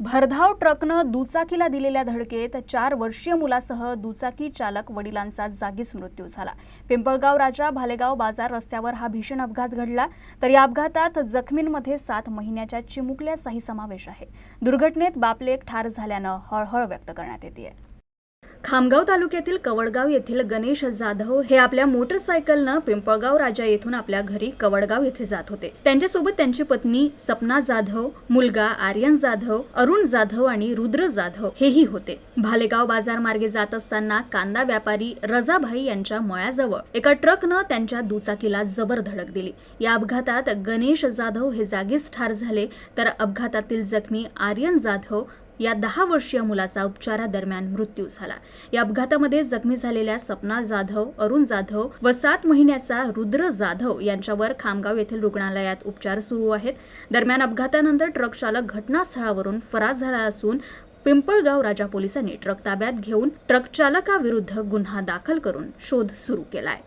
भरधाव ट्रकनं दुचाकीला दिलेल्या धडकेत चार वर्षीय मुलासह दुचाकी चालक वडिलांचा जागीच मृत्यू झाला. पिंपळगाव राजा भालेगाव बाजार रस्त्यावर हा भीषण अपघात घडला. तर या अपघातात जखमींमध्ये सात महिन्याच्या चिमुकल्याचाही समावेश आहे. दुर्घटनेत बापलेक ठार झाल्यानं हळहळ व्यक्त करण्यात येते खामगाव तालुक्यातील कवडगाव येथील गणेश जाधव हे आपल्या मोटरसायकलनं पिंपळगाव राजा येथून आपल्या घरी कवडगाव येथे जात होते. त्यांच्यासोबत त्यांची पत्नी सपना जाधव मुलगा आर्यन जाधव अरुण जाधव आणि रुद्र जाधव हेही होते. भालेगाव बाजार मार्गे जात असताना कांदा व्यापारी रजाभाई यांच्या मळ्याजवळ एका ट्रकनं त्यांच्या दुचाकीला जबर धडक दिली. या अपघातात गणेश जाधव हे जागीच ठार झाले तर अपघातातील जखमी आर्यन जाधव या दहा वर्षीय मुलाचा उपचारादरम्यान मृत्यू झाला. या अपघातामध्ये जखमी झालेल्या सपना जाधव अरुण जाधव व सात महिन्याचा रुद्र जाधव यांच्यावर खामगाव येथील रुग्णालयात उपचार सुरू आहेत. दरम्यान अपघातानंतर ट्रक चालक घटनास्थळावरून फरार झाला असून पिंपळगाव राजा पोलिसांनी ट्रक ताब्यात घेऊन ट्रक चालकाविरुद्ध गुन्हा दाखल करून शोध सुरू केलाय.